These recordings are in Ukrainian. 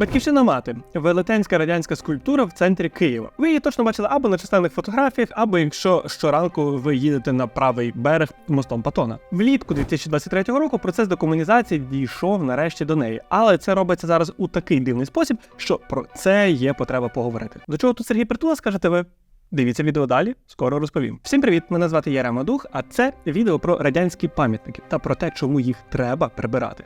Батьківщина мати велетенська радянська скульптура в центрі Києва. Ви її точно бачили або на численних фотографіях, або якщо щоранку ви їдете на правий берег мостом Патона. Влітку 2023 року процес декомунізації дійшов нарешті до неї, але це робиться зараз у такий дивний спосіб, що про це є потреба поговорити. До чого тут Сергій Притула, скажете ви? Дивіться відео далі, скоро розповім. Всім привіт! Мене звати Ярема Дух, а це відео про радянські пам'ятники та про те, чому їх треба прибирати.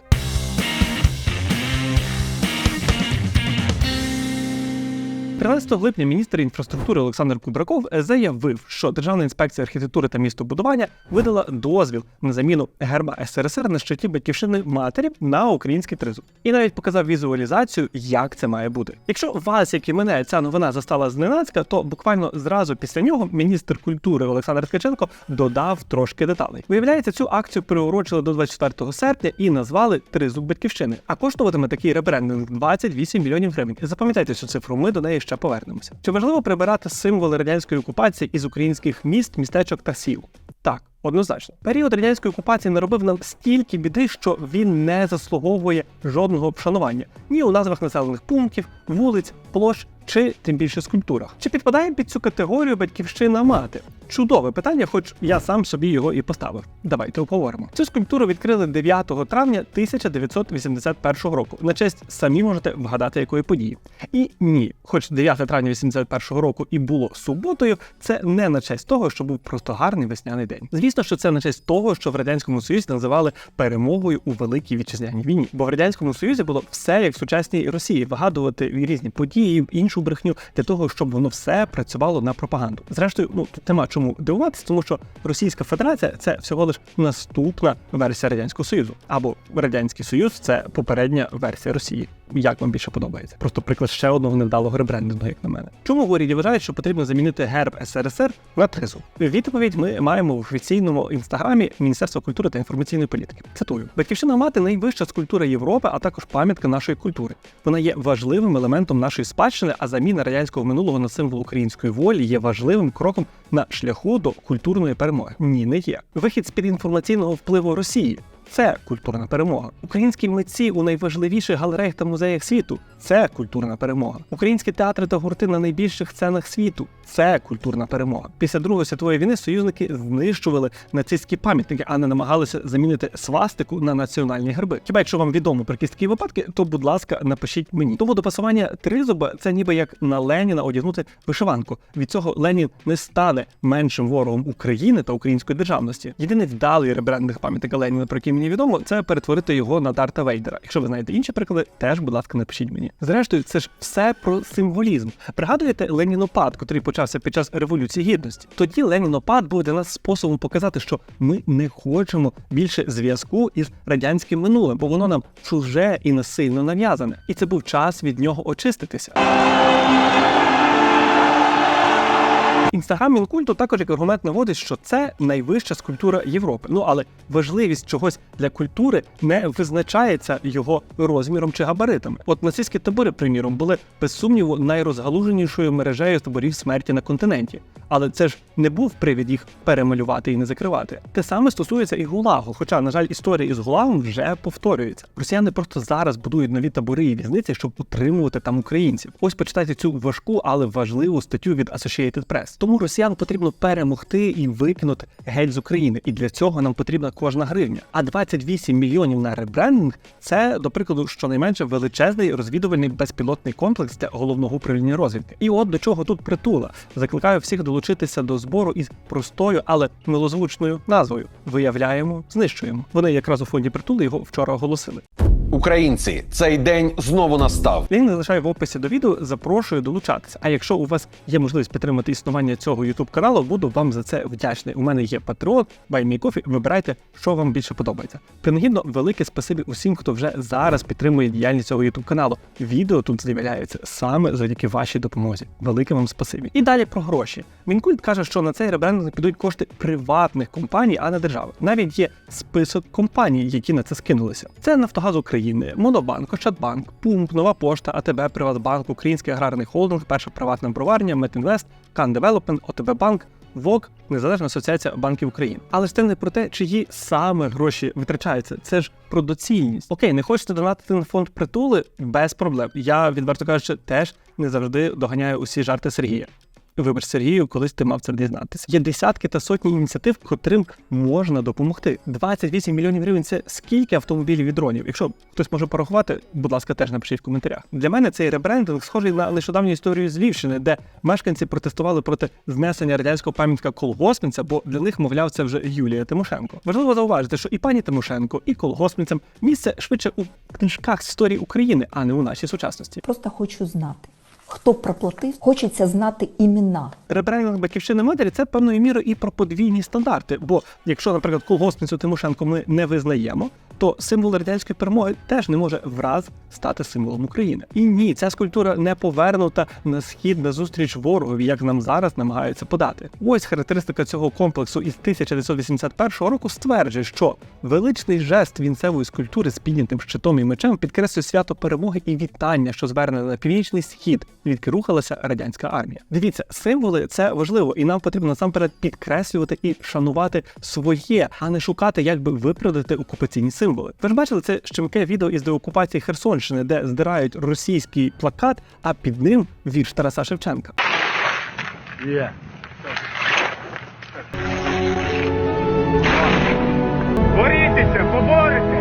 13 липня міністр інфраструктури Олександр Кубраков заявив, що Державна інспекція архітектури та містобудування видала дозвіл на заміну герба СРСР на щиті батьківщини матері на український тризуб. І навіть показав візуалізацію, як це має бути. Якщо вас, як і мене, ця новина застала зненацька, то буквально зразу після нього міністр культури Олександр Ткаченко додав трошки деталей. Виявляється, цю акцію приурочили до 24 серпня і назвали Тризуб батьківщини. А коштуватиме такий ребрендинг 28 мільйонів гривень. Запам'ятайте цю цифру, ми до неї ще повернемося. Чи важливо прибирати символи радянської окупації із українських міст, містечок та сіл? Так. Однозначно, період радянської окупації наробив нам стільки біди, що він не заслуговує жодного обшанування ні у назвах населених пунктів, вулиць, площ чи тим більше скульптурах. Чи підпадає під цю категорію батьківщина мати? Чудове питання, хоч я сам собі його і поставив. Давайте обговоримо. Цю скульптуру відкрили 9 травня 1981 року. На честь самі можете вгадати якої події. І ні, хоч 9 травня 81 року і було суботою, це не на честь того, що був просто гарний весняний день. Звісно, що це на честь того, що в радянському союзі називали перемогою у великій вітчизняній війні. Бо в радянському союзі було все як в сучасній Росії, вигадувати різні події, іншу брехню для того, щоб воно все працювало на пропаганду. Зрештою, ну тут нема чому дивуватися, тому що Російська Федерація це всього лиш наступна версія радянського союзу, або радянський союз це попередня версія Росії. Як вам більше подобається? Просто приклад ще одного невдалого ребрендингу, як на мене. Чому уряді вважають, що потрібно замінити герб СРСР на тризуб? Відповідь ми маємо в офіційному інстаграмі Міністерства культури та інформаційної політики. Цитую: Батьківщина мати найвища скульптура Європи, а також пам'ятка нашої культури. Вона є важливим елементом нашої спадщини, а заміна радянського минулого на символ української волі є важливим кроком на шляху до культурної перемоги. Ні, не є. Вихід з під інформаційного впливу Росії. Це культурна перемога. Українські митці у найважливіших галереях та музеях світу це культурна перемога. Українські театри та гурти на найбільших сценах світу це культурна перемога. Після Другої світової війни союзники знищували нацистські пам'ятники, а не намагалися замінити свастику на національні герби. Хіба якщо вам відомо про якісь такі випадки, то будь ласка, напишіть мені. Тому до пасування тризуба це ніби як на Леніна одягнути вишиванку. Від цього Ленін не стане меншим ворогом України та української державності. Єдиний вдалий ребрендинг пам'ятника Леніна, про який мені відомо, це перетворити його на Дарта Вейдера. Якщо ви знаєте інші приклади, теж, будь ласка, напишіть мені. Зрештою, це ж все про символізм. Пригадуєте Ленінопад, котрий почався під час революції гідності? Тоді Ленінопад був для нас способом показати, що ми не хочемо більше зв'язку із радянським минулим, бо воно нам чуже і насильно нав'язане. І це був час від нього очиститися. Інстаграм Мінкульту також як аргумент наводить, що це найвища скульптура Європи. Ну але важливість чогось для культури не визначається його розміром чи габаритами. От нацистські табори, приміром, були без сумніву найрозгалуженішою мережею таборів смерті на континенті. Але це ж не був привід їх перемалювати і не закривати. Те саме стосується і Гулагу. Хоча, на жаль, історія із Гулагом вже повторюється. Росіяни просто зараз будують нові табори і в'язниці, щоб утримувати там українців. Ось почитайте цю важку, але важливу статтю від Associated Press. Тому росіян потрібно перемогти і викинути геть з України. І для цього нам потрібна кожна гривня. А 28 мільйонів на ребрендинг це, до прикладу, щонайменше величезний розвідувальний безпілотний комплекс для головного управління розвідки. І от до чого тут притула. Закликаю всіх долучитися до збору із простою, але милозвучною назвою. Виявляємо, знищуємо. Вони якраз у фонді притули його вчора оголосили. Українці, цей день знову настав. Лінк залишаю в описі до відео. Запрошую долучатися. А якщо у вас є можливість підтримати існування цього youtube каналу, буду вам за це вдячний. У мене є Patreon, BuyMeCoffee, Вибирайте, що вам більше подобається. Принагідно, велике спасибі усім, хто вже зараз підтримує діяльність цього youtube каналу. Відео тут з'являються саме завдяки вашій допомозі. Велике вам спасибі. І далі про гроші. Мінкульт каже, що на цей ребрендинг підуть кошти приватних компаній, а не держави. Навіть є список компаній, які на це скинулися. Це Нафтогаз України, Монобанк, Ощадбанк, Пумп, Нова Пошта, АТБ, Приватбанк, Український аграрний холдинг, перша приватна броварня, Метінвест, Кан Девелопмент, ОТБ Банк, ВОК Незалежна асоціація банків України. Але ж це не про те, чиї саме гроші витрачаються. Це ж про доцільність. Окей, не хочете донатити на фонд притули без проблем. Я відверто кажучи, теж не завжди доганяю усі жарти Сергія. Вибач, Сергію, колись ти мав це дізнатися. Є десятки та сотні ініціатив, котрим можна допомогти. 28 мільйонів гривень це скільки автомобілів і дронів. Якщо хтось може порахувати, будь ласка, теж напишіть в коментарях. Для мене цей ребрендинг схожий на нещодавню історію з Львівщини, де мешканці протестували проти знесення радянського пам'ятника колгоспниця, бо для них, мовляв, це вже Юлія Тимошенко. Важливо зауважити, що і пані Тимошенко, і колгоспницям місце швидше у книжках історії України, а не у нашій сучасності. Просто хочу знати, хто проплатив, хочеться знати імена. Ребрендинг батьківщини матері це певною мірою і про подвійні стандарти. Бо якщо, наприклад, колгоспницю Тимошенко ми не визнаємо, то символ радянської перемоги теж не може враз стати символом України. І ні, ця скульптура не повернута на схід на зустріч ворогові, як нам зараз намагаються подати. Ось характеристика цього комплексу із 1981 року стверджує, що величний жест вінцевої скульптури з піднятим щитом і мечем підкреслює свято перемоги і вітання, що звернене на північний схід, звідки рухалася радянська армія. Дивіться, символи це важливо, і нам потрібно насамперед підкреслювати і шанувати своє, а не шукати, як би виправдати окупаційні символи. Ви ж бачили це щемке відео із деокупації Херсонщини, де здирають російський плакат, а під ним вірш Тараса Шевченка. Є. Борітеся, поборете!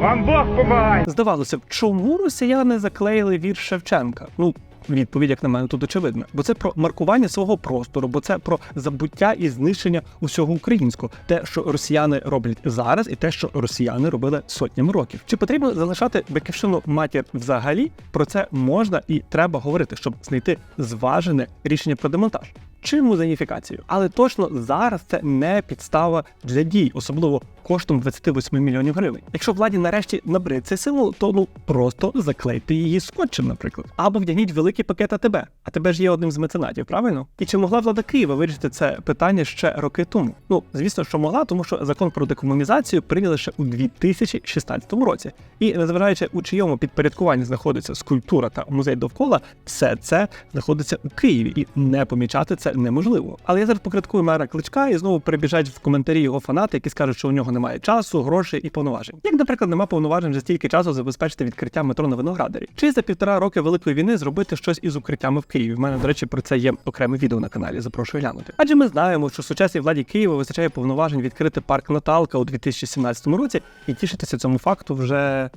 Вам Бог помагає! Здавалося б, чому росіяни заклеїли вірш Шевченка? Ну. Відповідь, як на мене, тут очевидна. Бо це про маркування свого простору, бо це про забуття і знищення усього українського, те, що росіяни роблять зараз, і те, що росіяни робили сотнями років. Чи потрібно залишати батьківщину матір взагалі? Про це можна і треба говорити, щоб знайти зважене рішення про демонтаж. Чи музеїфікацію, але точно зараз це не підстава для дій, особливо коштом 28 мільйонів гривень. Якщо владі нарешті набрид цей символ, то ну просто заклейте її скотчем, наприклад, або вдягніть великий пакет АТБ. АТБ ж є одним з меценатів, правильно? І чи могла влада Києва вирішити це питання ще роки тому? Ну звісно, що могла, тому що закон про декомунізацію прийняли ще у 2016 році. І незважаючи у чийому підпорядкуванні знаходиться скульптура та музей довкола, все це знаходиться у Києві, і не помічати це неможливо. Але я зараз покриткую мера кличка і знову перебіжать в коментарі його фанати, які скажуть, що у нього немає часу, грошей і повноважень. Як, наприклад, нема повноважень вже стільки часу забезпечити відкриття метро на виноградарі, чи за півтора роки великої війни зробити щось із укриттями в Києві. У мене, до речі, про це є окреме відео на каналі. Запрошую глянути. Адже ми знаємо, що сучасній владі Києва вистачає повноважень відкрити парк Наталка у 2017 році і тішитися цьому факту вже.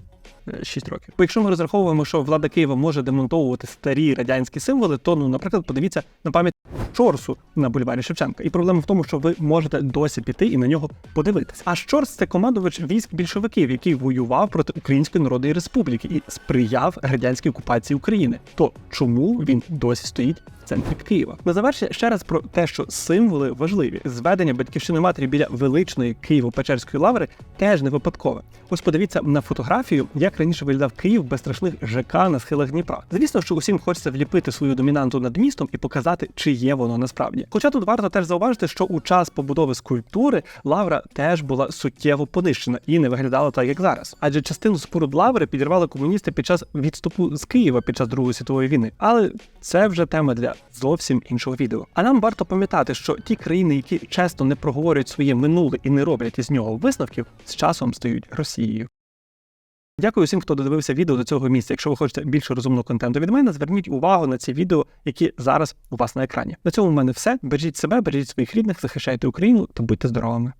6 років. Бо якщо ми розраховуємо, що влада Києва може демонтовувати старі радянські символи, то ну, наприклад, подивіться на пам'ять Чорсу на бульварі Шевченка. І проблема в тому, що ви можете досі піти і на нього подивитись. А Чорс це командувач військ більшовиків, який воював проти Української Народної Республіки і сприяв радянській окупації України. То чому він досі стоїть? В Центрі Києва на завершення ще раз про те, що символи важливі. Зведення батьківщини матері біля величної Києво-Печерської лаври теж не випадкове. Ось подивіться на фотографію, як раніше виглядав Київ без страшних ЖК на схилах Дніпра. Звісно, що усім хочеться вліпити свою домінанту над містом і показати, чи є воно насправді. Хоча тут варто теж зауважити, що у час побудови скульптури лавра теж була суттєво понищена і не виглядала так, як зараз. Адже частину споруд лаври підірвали комуністи під час відступу з Києва під час Другої світової війни. Але це вже тема для зовсім іншого відео. А нам варто пам'ятати, що ті країни, які часто не проговорюють своє минуле і не роблять із нього висновків, з часом стають Росією. Дякую всім, хто додивився відео до цього місця. Якщо ви хочете більше розумного контенту від мене, зверніть увагу на ці відео, які зараз у вас на екрані. На цьому в мене все. Бережіть себе, бережіть своїх рідних, захищайте Україну та будьте здоровими.